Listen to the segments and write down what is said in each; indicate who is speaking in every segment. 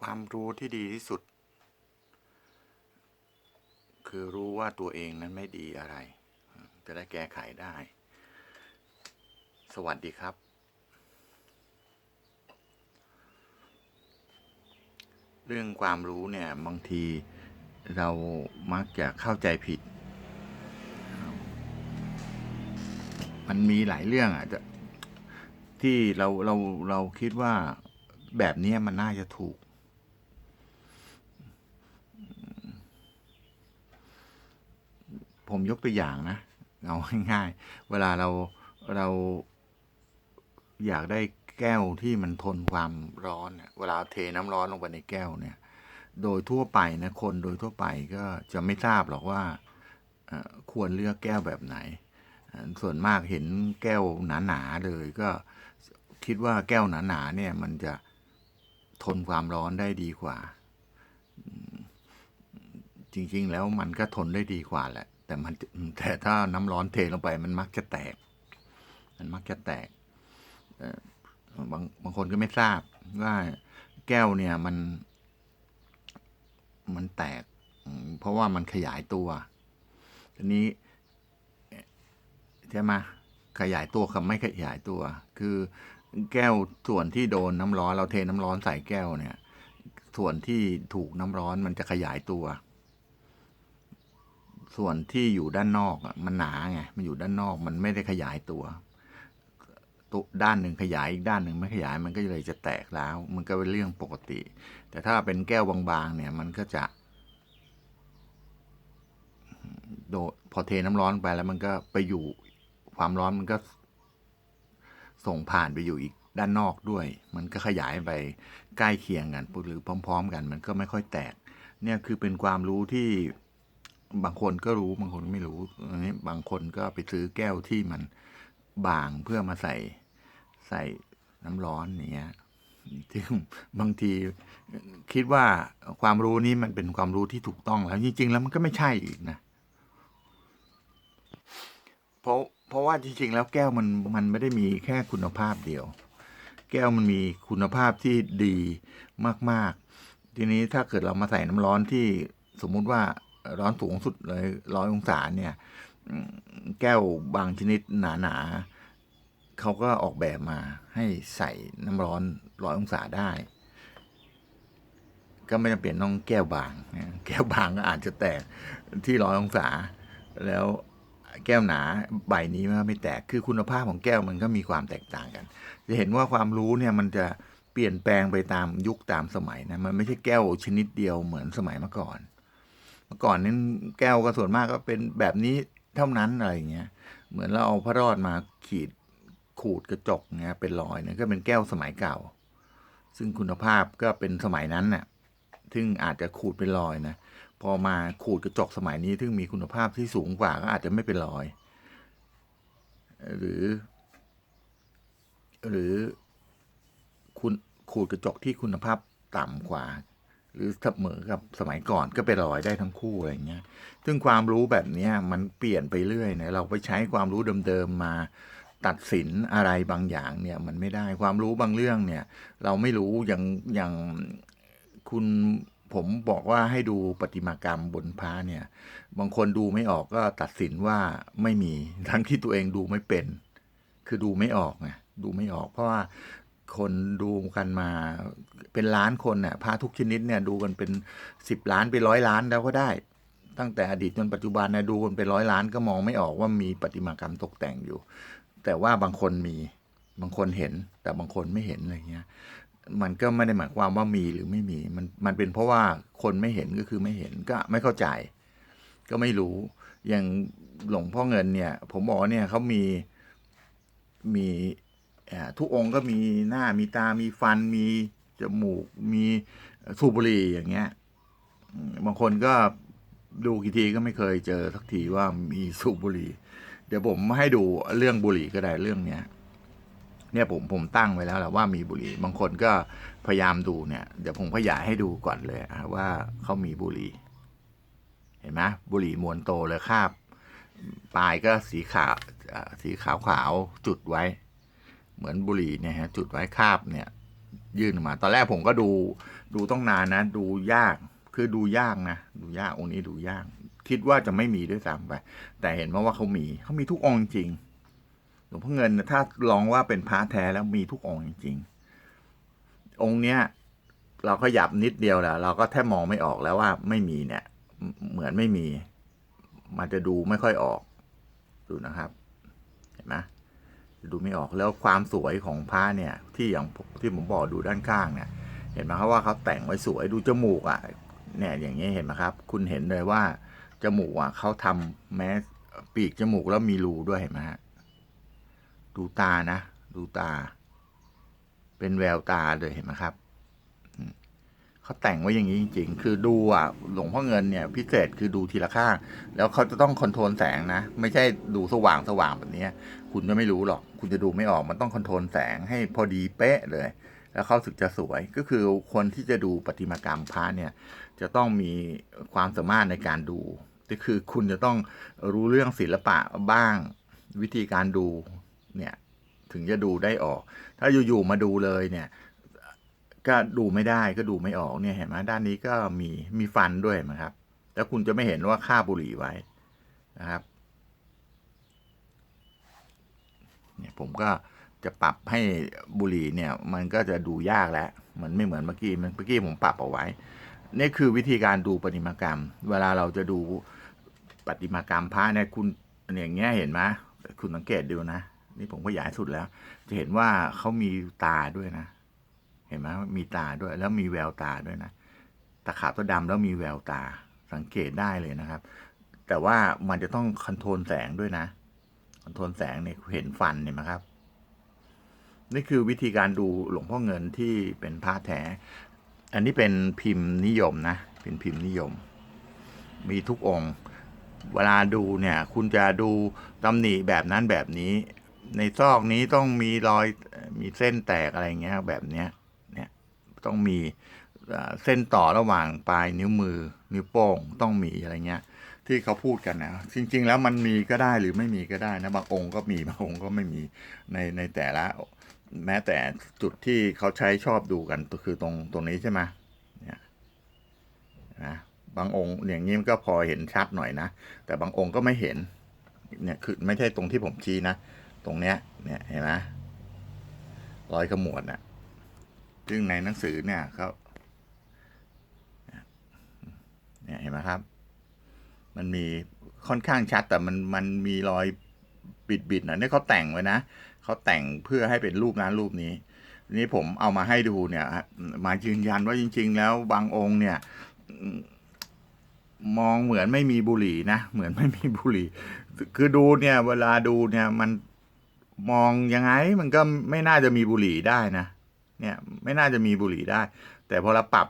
Speaker 1: ความรู้ที่ดีที่สุด คือรู้ว่าตัวเองนั้นไม่ดีอะไร จะได้แก้ไขได้ สวัสดีครับ เรื่องความรู้เนี่ยบางทีเรามักจะเข้าใจผิด มันมีหลายเรื่องอะที่เราเราเราคิดว่าแบบนี้มันน่าจะถูก ผมยกตัวอย่างนะเอาง่ายๆ เวลาเราเราอยากได้แก้วที่มันทนความร้อนเนี่ยเวลาเทน้ำร้อนลงไปในแก้วเนี่ย โดยทั่วไปนะคนโดยทั่วไปก็จะไม่ทราบหรอกว่าควรเลือกแก้วแบบไหน ส่วนมากเห็นแก้วหนาๆเลยก็คิดว่าแก้วหนาๆเนี่ยมันจะทนความร้อนได้ดีกว่า จริงๆแล้วมันก็ทนได้ดีกว่าแหละ แต่มันแต่ถ้าน้ำร้อนเทลงไปมันมักจะแตก มันมักจะแตกบางบางคนก็ไม่ทราบว่าแก้วเนี่ยมัน มันแตก เพราะว่ามันขยายตัวทีนี้ใช่ไหมขยายตัวกับไม่ขยายตัว คือแก้วส่วนที่โดนน้ำร้อนเราเทน้ำร้อนใส่แก้วเนี่ย ส่วนที่ถูกน้ำร้อนมันจะขยายตัว ส่วนที่อยู่ด้านนอกมันหนาไงมันอยู่ด้านนอกมันไม่ได้ขยายตัวตัวด้านหนึ่งขยายอีกด้านหนึ่งไม่ขยายมันก็เลยจะแตกแล้ว มันก็เป็นเรื่องปกติ แต่ถ้าเป็นแก้วบางๆเนี่ยมันก็จะโดพอเทน้ำร้อนไปแล้วมันก็ไปอยู่ความร้อนมันก็ ส่งผ่านไปอยู่อีกด้านนอกด้วย มันก็ขยายไปใกล้เคียงกันหรือพร้อม ๆ กัน มันก็ไม่ค่อยแตก เนี่ยคือเป็นความรู้ที่ บางคนก็รู้บางคนไม่รู้อันนี้บางคนก็ไปซื้อแก้วที่มันบางเพื่อมาใส่ใส่น้ำร้อนอย่างเงี้ยซึ่บางทีคิดว่าความรู้นี้มันเป็นความรู้ที่ถูกต้องแล้วจริง ๆ แล้วมันก็ไม่ใช่อีกนะ เพราะเพราะว่าจริง ๆ แล้วแก้วมันมันไม่ได้มีแค่คุณภาพเดียว แก้วมันมีคุณภาพที่ดีมาก ๆ ทีนี้ถ้าเกิดเรามาใส่น้ำร้อนที่สมมุติว่า ร้อนสูงสุดเลยร้อยองศาเนี่ย แก้วบางชนิดหนาๆเขาก็ออกแบบมาให้ใส่น้ำร้อนร้อยองศาได้ ก็ไม่จำเป็นต้องแก้วบาง แก้วบางก็อาจจะแตกที่ร้อยองศา แล้วแก้วหนาใบนี้มันไม่แตกคือคุณภาพของแก้วมันก็มีความแตกต่างกัน จะเห็นว่าความรู้เนี่ยมันจะเปลี่ยนแปลงไปตามยุคตามสมัยนะมันไม่ใช่แก้วชนิดเดียวเหมือนสมัยเมื่อก่อน เมื่อก่อนนี้นแก้วก็ส่วนมากก็เป็นแบบนี้เท่านั้นอะไรอย่างเงี้ย เหมือนเราเอาพระรอดมาขีดขูดกระจกเงี้ยเป็นรอยเนี่ยก็เป็นแก้วสมัยเก่า ซึ่งคุณภาพก็เป็นสมัยนั้นน่ะซึ่งอาจจะขูดเป็นรอยนะพอมาขูดกระจกสมัยนี้ ซึ่งมีคุณภาพที่สูงกว่าก็อาจจะไม่เป็นรอย หรือ หรือคุณขูดกระจกที่คุณภาพต่ำกว่า หรือเสมอกับสมัยก่อนก็เป็นรอยได้ทั้งคู่อะไรเงี้ย ซึ่งความรู้แบบเนี้ยมันเปลี่ยนไปเรื่อยนะเราไปใช้ความรู้เดิมๆมาตัดสินอะไรบางอย่างเนี่ยมันไม่ได้ความรู้บางเรื่องเนี่ย เราไม่รู้อย่างอย่างคุณผมบอกว่าให้ดูประติมากรรมบนพระเนี่ย บางคนดูไม่ออกก็ตัดสินว่าไม่มีทั้งที่ตัวเองดูไม่เป็น คือดูไม่ออกไงดูไม่ออก เพราะว่า คนดูกันมาเป็นล้านคนเนี่ยพระทุกชนิดเนี่ยดูกันเป็นสิบล้านเป็นร้อยล้านแล้วก็ได้ ตั้งแต่อดีตจนปัจจุบันเนี่ยดูกันเป็นร้อยล้านก็มองไม่ออกว่ามีประติมากรรมตกแต่งอยู่ แต่ว่าบางคนมีบางคนเห็น แต่บางคนไม่เห็นอะไรเงี้ยมันก็ไม่ได้หมายความว่ามีหรือไม่มีมันมันเป็นเพราะว่าคนไม่เห็นก็คือไม่เห็นก็ไม่เข้าใจ ก็ไม่รู้อย่างหลวงพ่อเงินเนี่ย ผมบอกว่าเนี่ยเขามีมี ทุกองค์ก็มีหน้ามีตามีฟันมีจมูก มีสูบบุหรี่อย่างเงี้ยบางคนก็ดูกี่ทีก็ไม่เคยเจอสักทีว่ามีสูบบุหรี่ เดี๋ยวผมให้ดูเรื่องบุหรี่ก็ได้เรื่องเนี้ยเนี่ยผมผมตั้งไว้แล้วแหละว่ามีบุหรี่ บางคนก็พยายามดูเนี่ย เดี๋ยวผมขยายให้ดูก่อนเลยว่าเขามีบุหรี่ เห็นไหมบุหรี่มวนโตเลยคาบปลายก็สีขาวสีขาวขาวๆจุดไว้ เหมือนบุหรี่เนี่ยฮะจุดไว้คาบเนี่ยยื่นมา ตอนแรกผมก็ดูดูต้องนานนะ ดูยากคือดูยากนะ ดูยากองค์นี้ดูยาก คิดว่าจะไม่มีด้วยซ้ำไป แต่เห็นมาว่าเขามีเขามีทุกองค์จริงหลวงพ่อเงินถ้าลองว่าเป็นพระแท้แล้วมีทุกองค์จริงองค์เนี้ยเราก็หยับนิดเดียวแหละเราก็แทบมองไม่ออกแล้วว่าไม่มีเนี่ย เหมือนไม่มี มันจะดูไม่ค่อยออก ดูนะครับ เห็นไหม ดูไม่ออกแล้วความสวยของพระเนี่ย ที่อย่างที่ผมบอกดูด้านข้างเนี่ย เห็นไหมครับว่าเขาแต่งไว้สวยดูจมูกอะเนี่ยอย่างนี้เห็นไหมครับ คุณเห็นเลยว่าจมูกอะเขาทำแม้ปีกจมูกแล้วมีรูด้วยเห็นไหมฮะดูตานะ ดูตา เป็นแววตาเลยเห็นไหมครับ เขาแต่งไว้อย่างนี้จริง ๆ คือดูอะหลวงพ่อเงินเนี่ย พิเศษคือดูทีละข้าง แล้วเขาจะต้องคอนโทรลแสงนะ ไม่ใช่ดูสว่างสว่างแบบนี้ คุณจะไม่รู้หรอก คุณจะดูไม่ออก มันต้องคอนโทรลแสงให้พอดีเป๊ะเลย แล้วเขาถึงจะสวย ก็คือคนที่จะดูประติมากรรมพระเนี่ย จะต้องมีความสามารถในการดู ก็คือคุณจะต้องรู้เรื่องศิลปะบ้าง วิธีการดูเนี่ย ถึงจะดูได้ออก ถ้าอยู่ๆมาดูเลยเนี่ย ก็ดูไม่ได้ก็ดูไม่ออกเนี่ยเห็นไหมด้านนี้ก็มีมีฟันด้วยนไหมครับ แล้วคุณจะไม่เห็นว่าค่าบุหรี่ไว้นะครับเนี่ยผมก็จะปรับให้บุหรี่เนี่ย มันก็จะดูยากแล้ว มันไม่เหมือนเมื่อกี้เมื่อกี้ผมปรับเอาไว้ นี่คือวิธีการดูประติมากรรม เวลาเราจะดูประติมากรรมพระเนี่ยคุณอย่างเงี้ยเห็นไหมคุณสังเกตดูนะ นี่ผมก็ยายสุดแล้ว จะเห็นว่าเขามีตาด้วยนะ เห็นไหมมีตาด้วย แล้วมีแววตาด้วยนะตะขาบตัวดำแล้วมีแววตาสังเกตได้เลยนะครับ แต่ว่ามันจะต้องคอนโทรลแสงด้วยนะคอนโทรลแสงเนี่ยเห็นฟันเห็นไหมครับ นี่คือวิธีการดูหลวงพ่อเงินที่เป็นพระแท้ อันนี้เป็นพิมพ์นิยมนะ เป็นพิมพ์นิยม มีทุกองค์ เวลาดูเนี่ย คุณจะดูตำหนิแบบนั้นแบบนี้ ในซอกนี้ต้องมีรอยมีเส้นแตกอะไรเงี้ยแบบเนี้ย ต้องมีเส้นต่อระหว่างปลายนิ้วมือ นิ้วโป้งต้องมีอะไรเงี้ย ที่เขาพูดกันนะจริง ๆ แล้วมันมีก็ได้หรือไม่มีก็ได้นะบางองค์ก็มีบางองค์ก็ไม่มีในในแต่ละ แม้แต่จุดที่เขาใช้ชอบดูกันก็คือตรงตรงนี้ใช่ไหมเนี่ยนะบางองค์อย่างนี้มันก็พอเห็นชัดหน่อยนะแต่บางองค์ก็ไม่เห็นเนี่ยคือไม่ใช่ตรงที่ผมชี้นะ ตรงเนี้ยเนี่ยเห็นไหมรอยขมวดน่ะ ซึ่งในหนังสือเนี่ยเขาเนี่ยเห็นไหมครับ มันมีค่อนข้างชัดแต่มันมันมีรอยบิดบิดๆน่อยนี่เขาแต่งไว้นะเขาแต่งเพื่อให้เป็นรูปนั้นรูปนี้ นี้ผมเอามาให้ดูเนี่ยมายืนยันว่าจริง ๆ แล้วบางองค์เนี่ยมมองเหมือนไม่มีบุหรี่นะเหมือนไม่มีบุหรี่ คือดูเนี่ย เวลาดูเนี่ยมันมองยังไงมันก็ไม่น่าจะมีบุหรี่ได้นะ เนี่ยไม่น่าจะมีบุหรี่ได้ แต่พอเราปรับ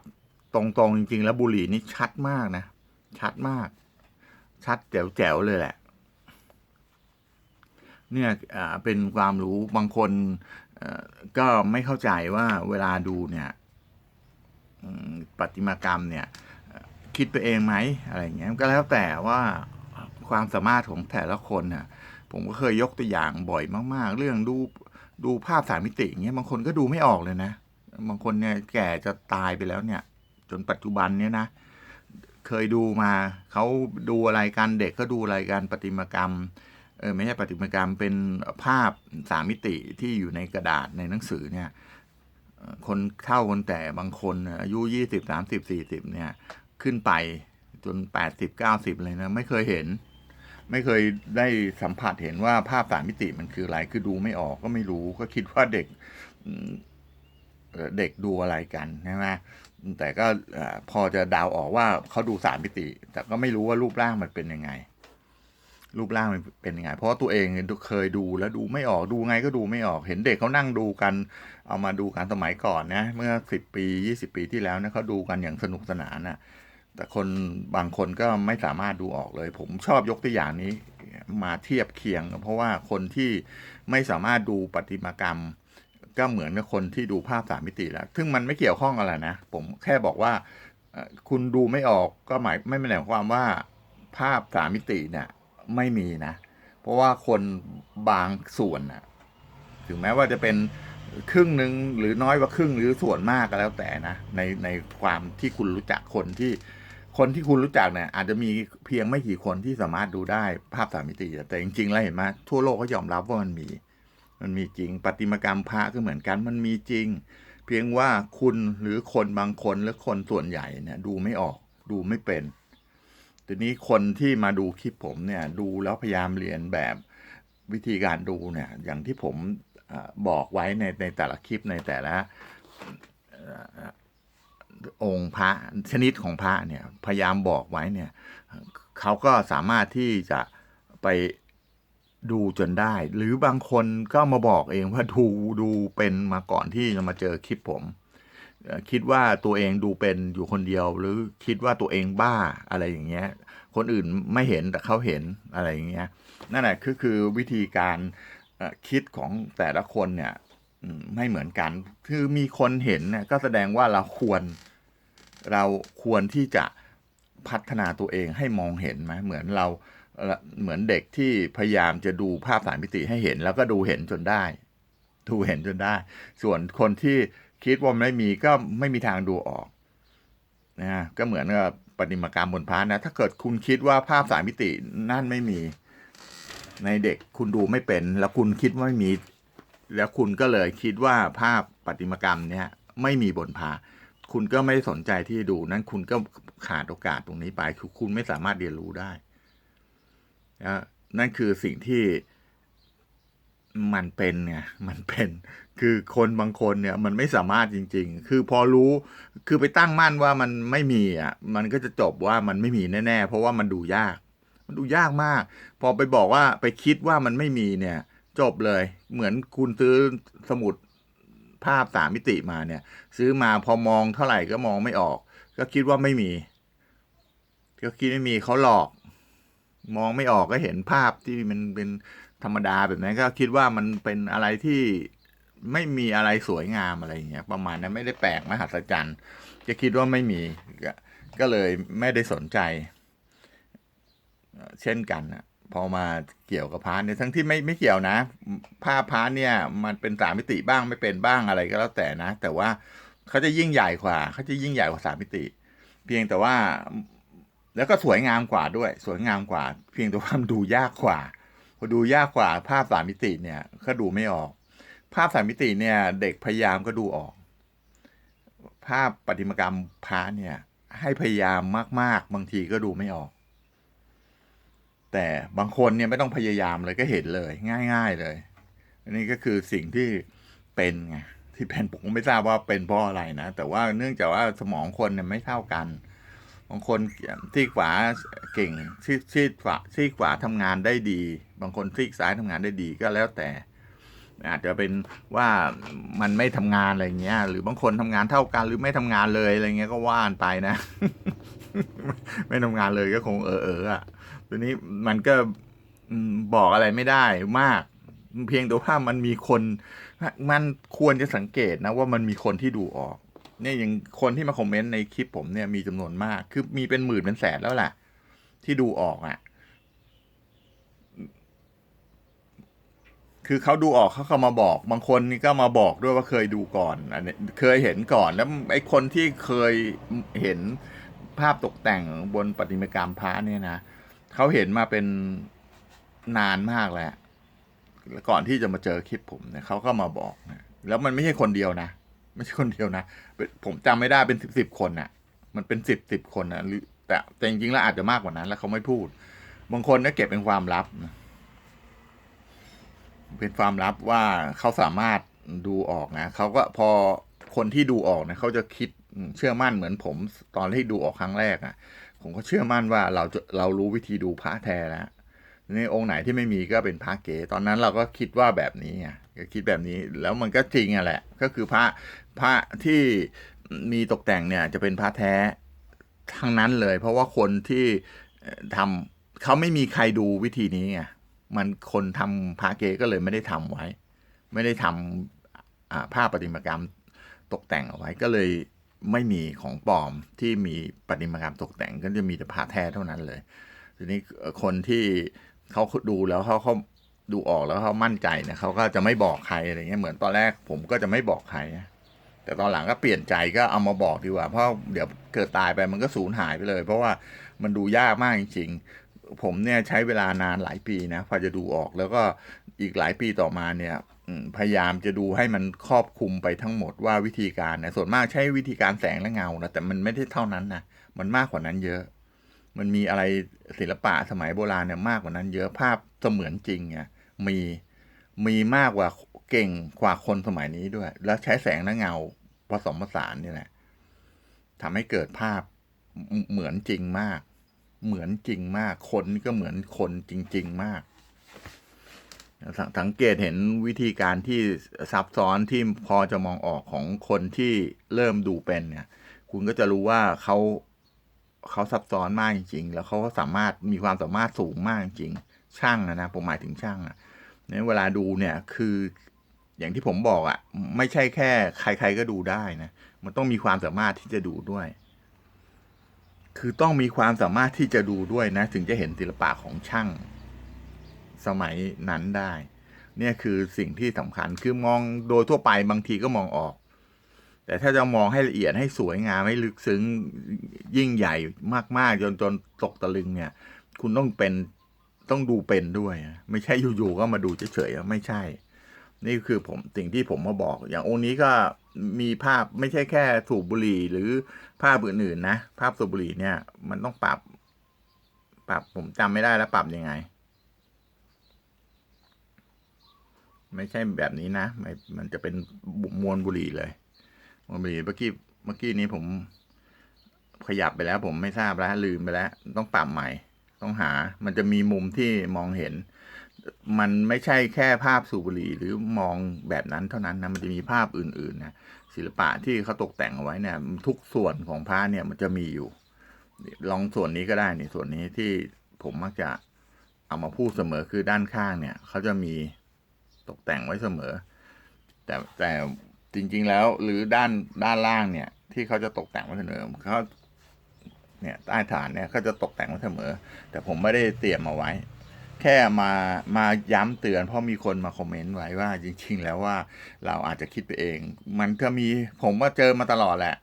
Speaker 1: ตรงๆจริง ๆ แล้วบุหรี่นี่ชัดมากนะ ชัดมาก ชัดแจ๋วๆเลยแหละ เนี่ยเป็นความรู้บางคนก็ไม่เข้าใจว่าเวลาดูเนี่ยประติมากรรมเนี่ย คิดไปเองไหมอะไรเงี้ยก็แล้วแต่ว่าความสามารถของแต่ละคนน่ะผมก็เคยยกตัวอย่างบ่อยมาก ๆ เรื่องดู ดูภาพสามมิติอย่างเงี้ยบางคนก็ดูไม่ออกเลยนะ บางคนเนี่ยแก่จะตายไปแล้วเนี่ย จนปัจจุบันเนี่ยนะ เคยดูมาเขาดูอะไรกันเด็กก็ดูอะไรกันประติมากรรมเออไม่ใช่ประติมากรรมเป็นภาพสามมิติที่อยู่ในกระดาษในหนังสือเนี่ย คนเท่าคนแต่บางคนอายุยี่สิบสามสิบสี่สิบเนี่ย ขึ้นไปจนแปดสิบเก้าสิบเลยนะ ไม่เคยเห็น ไม่เคยได้สัมผัสเห็นว่าภาพสามมิติมันคืออะไร คือดูไม่ออกก็ไม่รู้ ก็คิดว่าเด็กเด็กดูอะไรกันใช่ไหมแต่ก็พอจะเดาวออกว่าเขาดูสามมิติ แต่ก็ไม่รู้ว่ารูปร่างมันเป็นยังไง รูปร่างมันเป็นยังไง เพราะตัวเองเคยดูแล้วดูไม่ออกดูไงก็ดูไม่ออก เห็นเด็กเขานั่งดูกัน เอามาดูกันสมัยก่อนนะเมื่อสิบปียี่สิบปีที่แล้วนะเขาดูกันอย่างสนุกสนานน่ะ แต่คนบางคนก็ไม่สามารถดูออกเลย ผมชอบยกตัวอย่างนี้มาเทียบเคียง เพราะว่าคนที่ไม่สามารถดูประติมากรรม ก็เหมือนกับคนที่ดูภาพสามมิติแล้ว ซึ่งมันไม่เกี่ยวข้องอะไรนะ ผมแค่บอกว่าคุณดูไม่ออกก็หมายไม่หมายความว่าภาพสามมิติเนี่ยไม่มีนะ เพราะว่าคนบางส่วนนะถึงแม้ว่าจะเป็นครึ่งหนึ่งหรือน้อยกว่าครึ่งหรือส่วนมากก็แล้วแต่นะในในความที่คุณรู้จักคนที่ คนที่คุณรู้จักเนี่ยอาจจะมีเพียงไม่กี่คนที่สามารถดูได้ภาพสามมิติ แต่จริงๆแล้วเห็นไหมทั่วโลกก็ยอมรับว่ามันมี มันมีจริงประติมากรรมพระก็เหมือนกันมันมีจริง เพียงว่าคุณหรือคนบางคนหรือคนส่วนใหญ่เนี่ยดูไม่ออกดูไม่เป็นทีนี้คนที่มาดูคลิปผมเนี่ย ดูแล้วพยายามเรียนแบบวิธีการดูเนี่ย อย่างที่ผมอบอกไว้ในในแต่ละคลิปในแต่ละ องค์พระชนิดของพระเนี่ยพยายามบอกไว้เนี่ยเขาก็สามารถที่จะไปดูจนได้ หรือบางคนก็มาบอกเองว่าดูดูเป็นมาก่อนที่จะมาเจอคลิปผม คิดว่าตัวเองดูเป็นอยู่คนเดียว หรือคิดว่าตัวเองบ้าอะไรอย่างเงี้ย คนอื่นไม่เห็นแต่เขาเห็นอะไรอย่างเงี้ยนั่นแหละคือคือวิธีการคิดของแต่ละคนเนี่ยไม่เหมือนกัน คือมีคนเห็นเนี่ยก็แสดงว่าเราควร เราควรที่จะพัฒนาตัวเองให้มองเห็นไหมเหมือนเราเหมือนเด็กที่พยายามจะดูภาพสามมิติให้เห็น แล้วก็ดูเห็นจนได้ ดูเห็นจนได้ ส่วนคนที่คิดว่าไม่มีก็ไม่มีทางดูออกนะก็เหมือนกับปฏิมากรรมบนพระนะ ถ้าเกิดคุณคิดว่าภาพสามมิตินั่นไม่มี ในเด็กคุณดูไม่เป็น แล้วคุณคิดว่าไม่มี แล้วคุณก็เลยคิดว่าภาพประติมากรรมเนี่ยไม่มีบนพระ คุณก็ไม่สนใจที่ดูนั้นคุณก็ขาดโอกาสตรงนี้ไปคือคุณไม่สามารถเรียนรู้ได้นะนั่นคือสิ่งที่มันเป็นไงมันเป็น คือคนบางคนเนี่ย มันไม่สามารถจริง ๆ คือพอรู้คือไปตั้งมั่นว่ามันไม่มีอะ มันก็จะจบว่ามันไม่มีแน่ๆ เพราะว่ามันดูยาก มันดูยากมาก พอไปบอกว่าไปคิดว่ามันไม่มีเนี่ย จบเลย เหมือนคุณซื้อสมุด ภาพสามมิติมาเนี่ย ซื้อมาพอมองเท่าไหร่ก็มองไม่ออก ก็คิดว่าไม่มี ก็คิดไม่มีเขาหลอก มองไม่ออกก็เห็นภาพที่มันเป็นธรรมดาแบบนั้นก็คิดว่ามันเป็นอะไรที่ไม่มีอะไรสวยงามอะไรอย่างเงี้ยประมาณนั้นไม่ได้แปลกมหัศจรรย์จะคิดว่าไม่มีก็เลยไม่ได้สนใจเอ่อเช่นกันนะ พอมาเกี่ยวกับพาร์ทเนี่ยทั้งที่ไม่ไม่เกี่ยวนะ ภาพพาร์ทเนี่ย มันเป็นสามมิติบ้างไม่เป็นบ้างอะไรก็แล้วแต่นะ แต่ว่าเขาจะยิ่งใหญ่กว่าเขาจะยิ่งใหญ่กว่าสามมิติ เพียงแต่ว่า แล้วก็สวยงามกว่าด้วย สวยงามกว่า เพียงแต่ว่ามันดูยากกว่าพอดูยากกว่าภาพสามมิติเนี่ยก็ดูไม่ออก ภาพสามมิติเนี่ย เด็กพยายามก็ดูออก ภาพประติมากรรมพระเนี่ย ให้พยายามมาก ๆ บางทีก็ดูไม่ออก แต่บางคนเนี่ยไม่ต้องพยายามเลยก็เห็นเลย ง่าย ๆเลย อันนี้ก็คือสิ่งที่เป็นไงที่เป็นผมก็ไม่ทราบว่าเป็นเพราะอะไรนะ แต่ว่าเนื่องจากว่าสมองคนเนี่ยไม่เท่ากัน บางคนที่ขวาเก่งที่ที่ขวาที่ขวาทำงานได้ดี บางคนที่ซ้ายทำงานได้ดีก็แล้วแต่อาจจะเป็นว่ามันไม่ทำงานอะไรเงี้ย หรือบางคนทำงานเท่ากันหรือไม่ทำงานเลยอะไรเงี้ยก็ว่านไปนะ ไม่ทำงานเลยก็คงเออเอออะ ทีนี้มันก็บอกอะไรไม่ได้มาก เพียงแต่ว่ามันมีคนมันควรจะสังเกตนะว่ามันมีคนที่ดูออก เนี่ยอย่างคนที่มาคอมเมนต์ในคลิปผมเนี่ยมีจำนวนมาก คือมีเป็นหมื่นเป็นแสนแล้วแหละที่ดูออกอะ คือเขาดูออกเขาก็มาบอก บางคนนี่ก็มาบอกด้วยว่าเคยดูก่อนอันนี้เคยเห็นก่อนแล้วไอ้คนที่เคยเห็นภาพตกแต่งบนประติมากรรมพระเนี่ยนะ เขาเห็นมาเป็นนานมากแล้วก่อนที่จะมาเจอคลิปผมเนี่ยเขาก็มาบอกนะแล้วมันไม่ใช่คนเดียวนะ ไม่ใช่คนเดียวนะ ผมจำไม่ได้เป็นสิบสิบคนน่ะ มันเป็นสิบสิบคนนะหรือแต่แต่จริงๆแล้วอาจจะมากกว่านั้น แล้วเขาไม่พูด บางคนก็เก็บเป็นความลับนะเป็นความลับว่าเขาสามารถดูออกนะเขาก็พอคนที่ดูออกนะเขาจะคิดเชื่อมั่นเหมือนผม ตอนที่ดูออกครั้งแรกอะ ผมก็เชื่อมั่นว่าเราเรารู้วิธีดูพระแท้แล้วนี่องค์ไหนที่ไม่มีก็เป็นพระเก๋ตอนนั้นเราก็คิดว่าแบบนี้ไงก็คิดแบบนี้แล้วมันก็จริงอะแหละ ก็คือพระพระที่มีตกแต่งเนี่ยจะเป็นพระแท้ทั้งนั้นเลย เพราะว่าคนที่เอ่อทำเขาไม่มีใครดูวิธีนี้ไงมันคนทำพระเก๋ก็เลยไม่ได้ทำไว้ ไม่ได้ทำอ่าผ้าประติมากรรมตกแต่งเอาไว้ก็เลย ไม่มีของปลอมที่มีประติมากรรมตกแต่งก็จะมีแต่พระแท้เท่านั้นเลย ทีนี้คนที่เขาดูแล้วเขาเขาดูออกแล้วเขามั่นใจนี่ยเขาก็จะไม่บอกใครอะไรเงี้ยเหมือนตอนแรกผมก็จะไม่บอกใครแต่ตอนหลังก็เปลี่ยนใจก็เอามาบอกดีกว่า เพราะเดี๋ยวเกิดตายไปมันก็สูญหายไปเลย เพราะว่ามันดูยากมากจริงๆ ผมเนี่ยใช้เวลานานหลายปีนะพอจะดูออกแล้วก็อีกหลายปีต่อมาเนี่ย พยายามจะดูให้มันครอบคลุมไปทั้งหมดว่าวิธีการเนี่ยส่วนมากใช้วิธีการแสงและเงานะแต่มันไม่ได้เท่านั้นนะมันมากกว่านั้นเยอะ มันมีอะไรศิลปะสมัยโบราณเนี่ยมากกว่านั้นเยอะภาพเสมือนจริงอะมีมีมากกว่าเก่งกว่าคนสมัยนี้ด้วย แล้วใช้แสงและเงาผสมผสานนี่แหละทำให้เกิดภาพเหมือนจริงมาก เหมือนจริงมาก คนก็เหมือนคนจริง ๆ มาก สังสังเกตเห็นวิธีการที่ซับซ้อนที่พอจะมองออกของคนที่เริ่มดูเป็นเนี่ย คุณก็จะรู้ว่าเขาเขาซับซ้อนมากจริงๆ แล้วเขาก็สามารถมีความสามารถสูงมากจริง ช่างนะนะผมหมายถึงช่างอะเนี่ยเวลาดูเนี่ยคืออย่างที่ผมบอกอะไม่ใช่แค่ ใคร ๆก็ดูได้นะมันต้องมีความสามารถที่จะดูด้วย คือต้องมีความสามารถที่จะดูด้วยนะ ถึงจะเห็นศิลปะของช่าง สมัยนั้นได้ เนี่ยคือสิ่งที่สำคัญคือมองโดยทั่วไปบางทีก็มองออก แต่ถ้าจะมองให้ละเอียดให้สวยงามให้ลึกซึ้งยิ่งใหญ่มากๆ จนจนตกตะลึงเนี่ย คุณต้องเป็นต้องดูเป็นด้วย ไม่ใช่อยู่ๆก็มาดูเฉยๆไม่ใช่ นี่คือผมสิ่งที่ผมมาบอก อย่างองค์นี้ก็มีภาพไม่ใช่แค่สูบบุหรี่หรือภาพอื่นๆนะ ภาพสูบบุหรี่เนี่ย มันต้องปรับ ปรับผมจำไม่ได้แล้วปรับยังไง ไม่ใช่แบบนี้นะม,มันจะเป็นมวลบุหรี่เลยมวลบุหรี่เมื่อกี้เมื่อกี้นี้ผมขยับไปแล้ว ผมไม่ทราบแล้ว ลืมไปแล้ว ต้องปรับใหม่ ต้องหา มันจะมีมุมที่มองเห็น มันไม่ใช่แค่ภาพสูบบุหรี่หรือมองแบบนั้นเท่านั้นนะมันจะมีภาพอื่นๆนะศิลปะที่เขาตกแต่งเอาไว้เนี่ย ทุกส่วนของพระเนี่ยมันจะมีอยู่ ลองส่วนนี้ก็ได้นี่ส่วนนี้ที่ผมมักจะเอามาพูดเสมอคือด้านข้างเนี่ยเขาจะมี ตกแต่งไว้เสมอ แต่แต่จริง ๆ แล้วหรือด้านด้านล่างเนี่ย ที่เขาจะตกแต่งไว้เสมอเขาเนี่ยใต้ฐานเนี่ยเขาจะตกแต่งไว้เสมอ แต่ผมไม่ได้เตรียมเอาไว้ แค่มามาย้ำเตือน เพราะมีคนมาคอมเมนต์ไว้ว่าจริง ๆ แล้วว่าเราอาจจะคิดไปเอง มันก็มีผมว่าเจอมาตลอดแหละ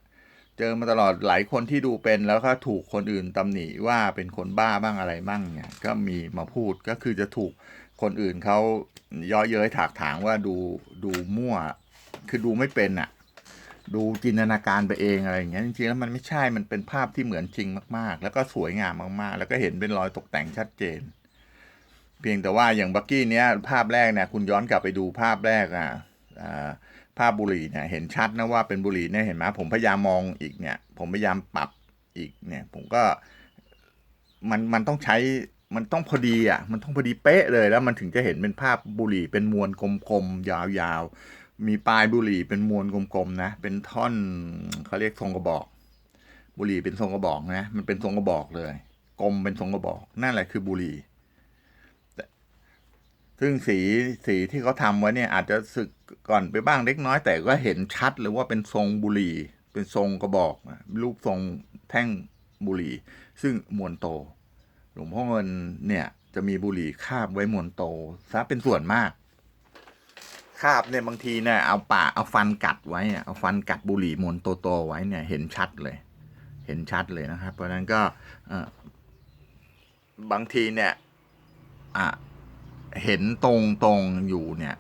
Speaker 1: เจอมาตลอดหลายคนที่ดูเป็นแล้วก็ถูกคนอื่นตำหนิว่าเป็นคนบ้าบ้างอะไรบ้างเนี่ยก็มีมาพูดก็คือจะถูก คนอื่นเขาเย่อเย้ยถากถางว่าดูดูมั่ว คือดูไม่เป็นอะดูจินตนาการไปเองอะไรอย่างเงี้ยจริงๆแล้วมันไม่ใช่มันเป็นภาพที่เหมือนจริงมาก ๆ แล้วก็สวยงามมากๆ แล้วก็เห็นเป็นรอยตกแต่งชัดเจน เพียงแต่ว่าอย่างบักกี้เนี้ยภาพแรกเนี่ยคุณย้อนกลับไปดูภาพแรกอะอ่าภาพบุหรี่เนี่ยเห็นชัดนะว่าเป็นบุหรี่เนี่ยเห็นไหมผมพยายามมองอีกเนี่ย ผมพยายามปรับอีกเนี่ย ผมก็มันมันต้องใช้ มันต้องพอดีอะ มันต้องพอดีเป๊ะเลยแล้วมันถึงจะเห็นเป็นภาพบุหรี่เป็นมวลกลมๆยาวๆ มีปลายบุหรี่เป็นมวลกลมๆนะ เป็นท่อนเขาเรียกทรงกระบอก บุหรี่เป็นทรงกระบอกนะ มันเป็นทรงกระบอกเลย กลมเป็นทรงกระบอก นั่นแหละคือบุหรี่ซึ่งสีสีที่เขาทำไว้เนี่ยอาจจะสึกก่อนไปบ้างเล็กน้อยแต่ก็เห็นชัดเลยว่าเป็นทรงบุหรี่ เป็นทรงกระบอกรูปทรงแท่งบุหรี่ ซึ่งมวลโต หลวงพ่อเงินเนี่ยจะมีบุหรี่คาบไว้มวลโตซะเป็นส่วนมาก คาบเนี่ยบางทีเนี่ยเอาปากเอาฟันกัดไว้เอาฟันกัดบุหรี่มวลโตๆไว้เนี่ย เห็นชัดเลย เห็นชัดเลยนะครับ เพราะนั้นก็เออบางทีเนี่ยอะเห็นตรงตรงอยู่เนี่ย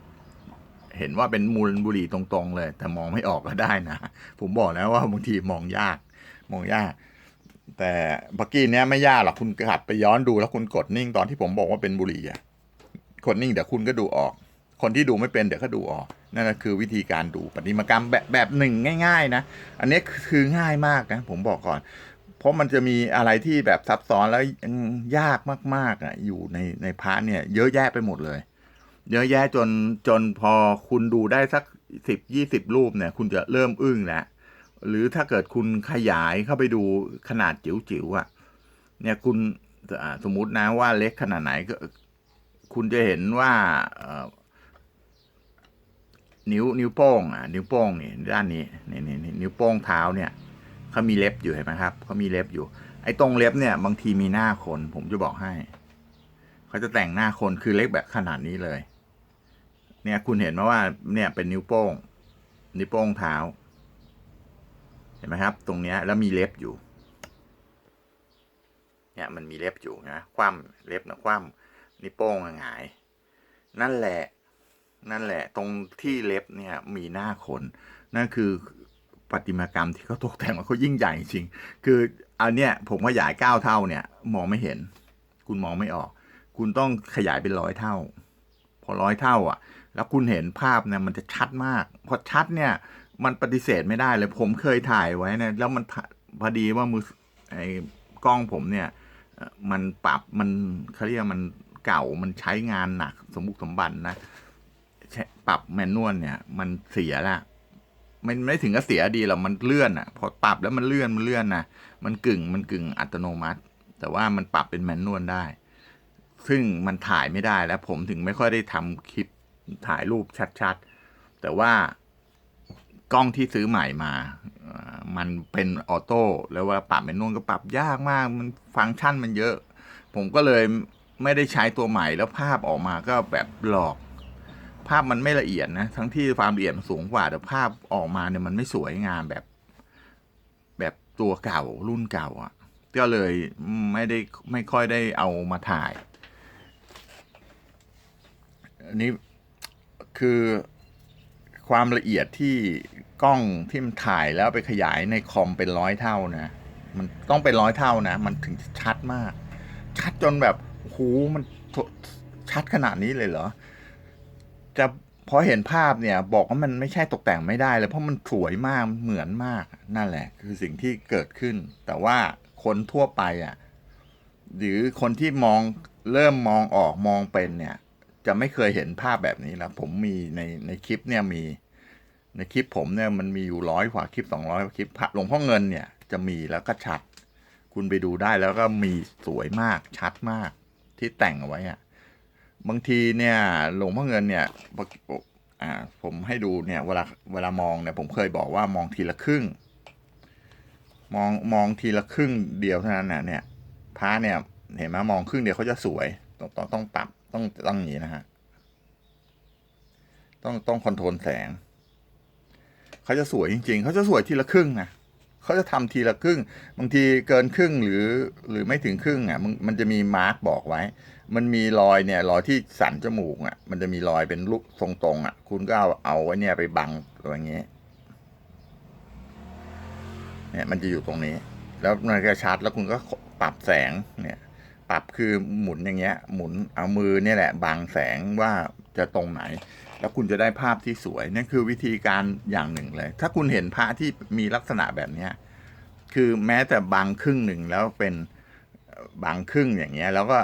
Speaker 1: เห็นว่าเป็นมูลบุหรี่ตรงๆเลย แต่มองไม่ออกก็ได้นะ ผมบอกแล้วว่าบางทีมองยาก มองยาก แต่บักกี้เนี้ยไม่ยากหรอกคุณกลับไปย้อนดูแล้วคุณกดนิ่งตอนที่ผมบอกว่าเป็นบุหรี่อะกดนิ่งเดี๋ยวคุณก็ดูออก คนที่ดูไม่เป็นเดี๋ยวก็ดูออกนั่นคือวิธีการดูปฏิมากรรมแบบแบบหนึ่งง่าย ๆ นะ อันนี้คือง่ายมากนะผมบอกก่อน เพราะมันจะมีอะไรที่แบบซับซ้อนแล้วยากมากๆอะอยู่ในในพาระเนี่ย เยอะแยะไปหมดเลย เยอะแยะจนจนพอคุณดูได้สักสิบยี่สิบรูปเนี่ย คุณจะเริ่มอึ้งแล้ว หรือถ้าเกิดคุณขยายเข้าไปดูขนาดจิ๋วๆอะ เนี่ยคุณสมมุตินะว่าเล็กขนาดไหนก็คุณจะเห็นว่านิ้วนิ้วโป้งอะนิ้วโป้งนี่ด้านนี้นี่นี่นี่นิ้วโป้งเท้าเนี่ยเขามีเล็บอยู่เห็นไหมครับเขามีเล็บอยู่ ไอ้ตรงเล็บเนี่ย บางทีมีหน้าคน ผมจะบอกให้เขเขาจะแต่งหน้าคนคือเล็กแบบขนาดนี้เลย เนี่ยคุณเห็นไหมว่า เนี่ยเป็นนิ้วโป้งนิ้วโป้งเท้า เห็นไหมครับ ตรงเนี้ยแล้วมีเล็บอยู่ เนี่ยมันมีเล็บอยู่นะคว่ำเล็บนะคว่ำนิ้วโป้งหงาย นั่นแหละ นั่นแหละ ตรงที่เล็บเนี่ยมีหน้าคน นั่นคือประติมากรรมที่เขาตกแต่งมาเขายิ่งใหญ่จริง คืออันเนี้ยผมขยายเก้าเท่าเนี่ย มองไม่เห็น คุณมองไม่ออก คุณต้องขยายเป็นร้อยเท่า พอร้อยเท่า อะ แล้วคุณเห็นภาพเนี่ยมันจะชัดมาก พอชัดเนี่ย มันปฏิเสธไม่ได้เลย ผมเคยถ่ายไว้นะแล้วมันพอดีว่ามือไอ้กล้องผมเนี่ย มันปรับมันเขาเรียกมันเก่ามันใช้งานหนัก สมบุกสมบันนะปรับแมนนวลเนี่ย มันเสียละมันไม่ถึงกับเสียดีหรอกมันเลื่อนอะ พอปรับแล้วมันเลื่อนมันเลื่อนนะมันกึ่งมันกึ่งอัตโนมัติ แต่ว่ามันปรับเป็นแมนนวลได้ ซึ่งมันถ่ายไม่ได้แล้ว ผมถึงไม่ค่อยได้ทำคลิปถ่ายรูปชัด ๆ แต่ว่า กล้องที่ซื้อใหม่มา มันเป็นออโต้แล้ววลาปรับเป็นนวลก็ปรับยากมาก มันฟังก์ชันมันเยอะ ผมก็เลยไม่ได้ใช้ตัวใหม่แล้วภาพออกมาก็แบบหลอก ภาพมันไม่ละเอียดนะ ทั้งที่ความละเอียดมันสูงกว่า แต่ภาพออกมาเนี่ยมันไม่สวยงามแบบ แบบตัวเก่ารุ่นเก่าอะก็เลยไม่ได้ไม่ค่อยได้เอามาถ่ายอันนี้คือ ความละเอียดที่กล้องที่มันถ่ายแล้วไปขยายในคอมเป็นร้อยเท่านะ มันต้องเป็นร้อยเท่านะ มันถึงชัดมาก ชัดจนแบบโอ้โหมันชัดขนาดนี้เลยเหรอ จะพอเห็นภาพเนี่ย บอกว่ามันไม่ใช่ตกแต่งไม่ได้เลยเพราะมันสวยมากเหมือนมากนั่นแหละ คือสิ่งที่เกิดขึ้น แต่ว่าคนทั่วไปอะหรือคนที่มองเริ่มมองออกมองเป็นเนี่ย จะไม่เคยเห็นภาพแบบนี้แล้วผมมีในในคลิปเนี่ยมี ในคลิปผมเนี่ยมันมีอยู่ร้อยกว่าคลิปสองร้อยคลิปพระหลวงพ่อเงินเนี่ยจะมีแล้วก็ชัด คุณไปดูได้แล้วก็มีสวยมากชัดมากที่แต่งเอาไว้อะบางทีเนี่ยหลวงพ่อเงินเนี่ยอ่าผมให้ดูเนี่ยเวลาเวลามองเนี่ยผมเคยบอกว่ามองทีละครึ่ง มองมองทีละครึ่งเดียวเท่านั้นนะเนี่ยพระเนี่ยเห็นไหมมองครึ่งเดียวเขาจะสวยต้องต้องต้องปรับ ต้องตั้งอย่างนี้นะฮะ ต้องต้องคอนโทรลแสง เขาจะสวยจริง ๆ เขาจะสวยทีละครึ่งนะเขาจะทำทีละครึ่ง บางทีเกินครึ่งหรือหรือไม่ถึงครึ่งอะ มันมันจะมีมาร์กบอกไว้ มันมีรอยเนี่ย รอยที่สันจมูกอะ มันจะมีรอยเป็นลูกทรงตรงอะ คุณก็เอาเอาไว้เนี่ยไปบังอย่างเงี้ยเนี่ยมันจะอยู่ตรงนี้ แล้วมันก็ชัดแล้วคุณก็ปรับแสงเนี่ย ปรับคือหมุนอย่างเงี้ย หมุนเอามือเนี่ยแหละบังแสงว่าจะตรงไหน แล้วคุณจะได้ภาพที่สวยนั่นคือวิธีการอย่างหนึ่งเลย ถ้าคุณเห็นพระที่มีลักษณะแบบเนี้ยคือแม้แต่บางครึ่งหนึ่งแล้วเป็นบางครึ่งอย่างเงี้ย แล้วก็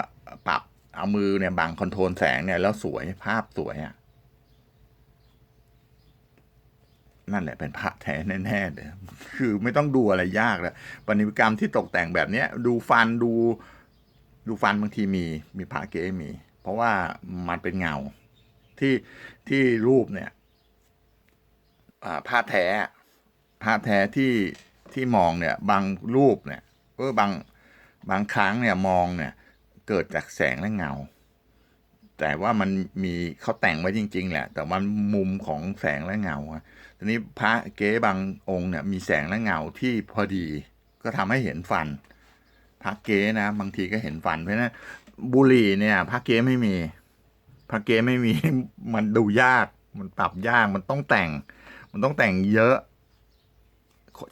Speaker 1: ปรับเอามือเนี่ยบังคอนโทรลแสงเนี่ยแล้วสวยภาพสวยอะนั่นแหละเป็นพระแท้แน่ๆเลยคือไม่ต้องดูอะไรยากแล้วปณิกรรมที่ตกแต่งแบบเนี้ย ดูฟันดู ดูฟันบางทีมีมีพระเก๊มี เพราะว่ามันเป็นเงาที่ที่รูปเนี่ยผ้าแท้ผ้าแท้ที่ที่มองเนี่ย บางรูปเนี่ยเออบางบางครั้งเนี่ยมองเนี่ย เกิดจากแสงและเงา แต่ว่ามันมีเขาแต่งไว้จริง ๆ แหละ แต่มันมุมของแสงและเงาทีนี้พระเก๊บางองค์เนี่ยมีแสงและเงาที่พอดี ก็ทำให้เห็นฟัน พระเก๊นะ บางทีก็เห็นฟันเพราะฉะนั้นบุหรี่เนี่ยพระเก๊ไม่มีพระเก๊ไม่มีมันดูยาก มันปรับยากมันต้องแต่ง มันต้องแต่งเยอะ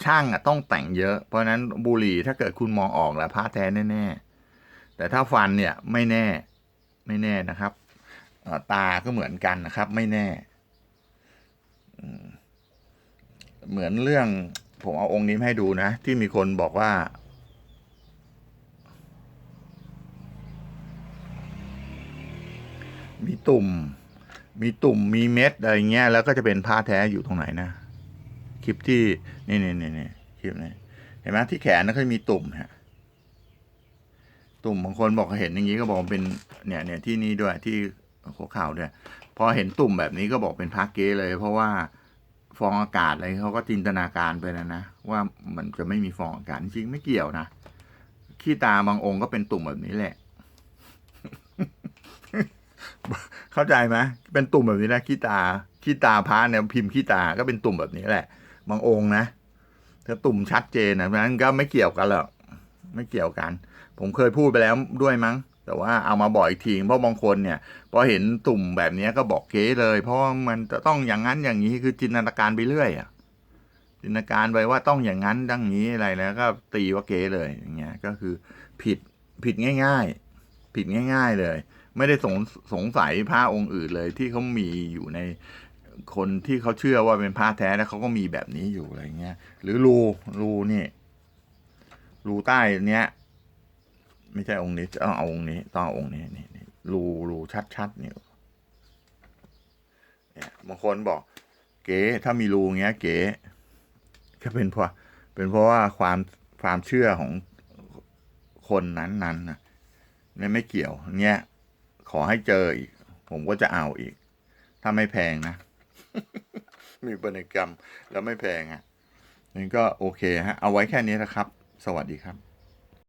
Speaker 1: ช่างอะต้องแต่งเยอะ เพราะนั้นบุหรี่ถ้าเกิดคุณมองออกแล้วพระแท้แน่ๆแต่ถ้าฟันเนี่ยไม่แน่ไม่แน่นะครับตาก็เหมือนกันนะครับ ไม่แน่เหมือนเรื่องผมเอาองค์นี้ให้ดูนะ ที่มีคนบอกว่า มีตุ่ม มีตุ่มมีเม็ดอะไรเงี้ยแล้วก็จะเป็นผ้าแท้อยู่ตรงไหนนะคลิปที่นี่นี่นี่นี่คลิปนี้เห็นไหมที่แขนนะเขามีตุ่มฮะตุ่มบางคนบอกเห็นอย่างนี้ก็บอกเป็นเนี่ยเนี่ยที่นี่ด้วยที่หัวเข่าด้วยพอเห็นตุ่มแบบนี้ก็บอกเป็นพาเกเลย เพราะว่าฟองอากาศอะไรเขาก็จินตนาการไปนะนะว่ามันจะไม่มีฟองอากาศจริงไม่เกี่ยวนะขี้ตาบางองค์ก็เป็นตุ่มแบบนี้แหละ เข้าใจไหมเป็นตุ่มแบบนี้นะขี้ตาขี้ตาพระเนี่ยพิมพ์ขี้ตาก็เป็นตุ่มแบบนี้แหละ บางองค์นะถ้าตุ่มชัดเจนนะเพราะฉะนั้นก็ไม่เกี่ยวกันหรอกไม่เกี่ยวกัน ผมเคยพูดไปแล้วด้วยมั้ง แต่ว่าเอามาบอกอีกทีเพราะบางคนเนี่ยพอเห็นตุ่มแบบนี้ก็บอกเก๋เลย เพราะมันจะต้องอย่างนั้นอย่างนี้คือจินตนาการไปเรื่อยอะจินตนาการไปว่าต้องอย่างนั้นดังนี้อะไรแล้วก็ตีว่าเก๋เลยอย่างเงี้ยก็คือผิดผิดง่าย ๆ ผิดง่าย ๆเลย ไม่ได้สงสงสัยพระองค์อื่นเลย ที่เขามีอยู่ในคนที่เขาเชื่อว่าเป็นพระแท้แล้วเขาก็มีแบบนี้อยู่อะไรเงี้ย หรือรูรูนี่รูใต้เนี้ย ไม่ใช่องค์นี้ต้องเอาองค์นี้ต้องเอาองค์นี้นี่นี่รูรูชัดๆนี่เนี่ยบางคนบอก เก๋ถ้ามีรูเงี้ย เก๋ก็เป็นเพราะเป็นเพราะว่าความความเชื่อของคนนั้นๆนะเนี่ยไม่เกี่ยวเนี่ย ขอให้เจออีก ผมก็จะเอาอีก ถ้าไม่แพงนะ มีบริกรรมแล้วไม่แพงอะนี่ก็โอเคฮะ เอาไว้แค่นี้นะครับ สวัสดีครับ